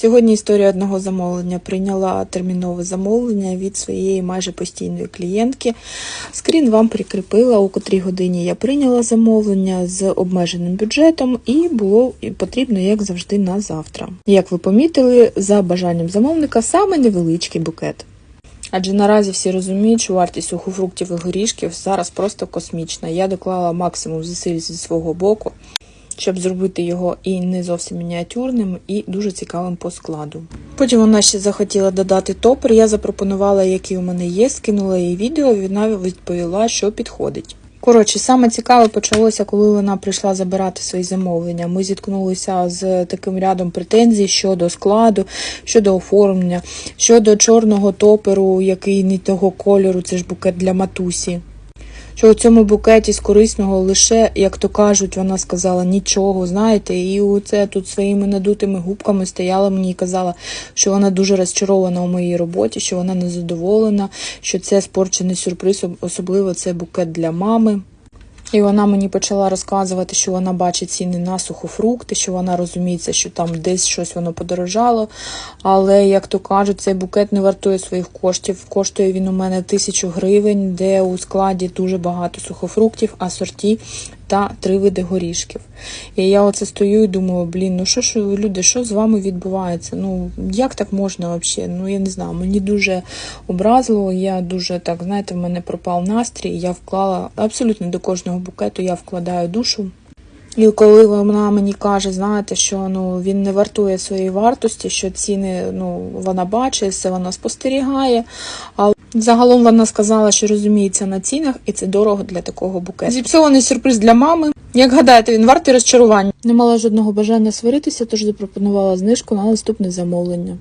Сьогодні історія одного замовлення прийняла термінове замовлення від своєї майже постійної клієнтки. Скрін вам прикріпила, у котрій годині я прийняла замовлення з обмеженим бюджетом, і було потрібно, як завжди, на завтра. Як ви помітили, за бажанням замовника саме невеличкий букет. Адже наразі всі розуміють, що вартість сухофруктів і горішків зараз просто космічна. Я доклала максимум зусиль зі свого боку, щоб зробити його і не зовсім мініатюрним, і дуже цікавим по складу. Потім вона ще захотіла додати топер. Я запропонувала, який у мене є, скинула їй відео. Вона відповіла, що підходить. Коротше, саме цікаве почалося, коли вона прийшла забирати свої замовлення. Ми зіткнулися з таким рядом претензій щодо складу, щодо оформлення, щодо чорного топеру, який не того кольору, це ж букет для матусі. Що у цьому букеті з корисного лише, як то кажуть, вона сказала нічого, знаєте, і оце тут своїми надутими губками стояла мені і казала, що вона дуже розчарована у моїй роботі, що вона незадоволена, що це спорчений сюрприз, особливо це букет для мами. І вона мені почала розказувати, що вона бачить ціни на сухофрукти, що вона розуміється, що там десь щось воно подорожало. Але, як то кажуть, цей букет не вартує своїх коштів. Коштує він у мене тисячу гривень, де у складі дуже багато сухофруктів, асорті та три види горішків. І я оце стою і думаю, блін, ну що ж люди, що з вами відбувається? Ну як так можна взагалі? Ну я не знаю, мені дуже образливо. Я дуже так, знаєте, в мене пропав настрій. Я вклала абсолютно до кожного букету, я вкладаю душу. І коли вона мені каже, знаєте, що ну він не вартує своєї вартості, що ціни ну вона бачить, все вона спостерігає. А загалом вона сказала, що розуміється на цінах, і це дорого для такого букету. Зіпсований сюрприз для мами. Як гадаєте, він вартий розчарування? Не мала жодного бажання сваритися, тож запропонувала знижку на наступне замовлення.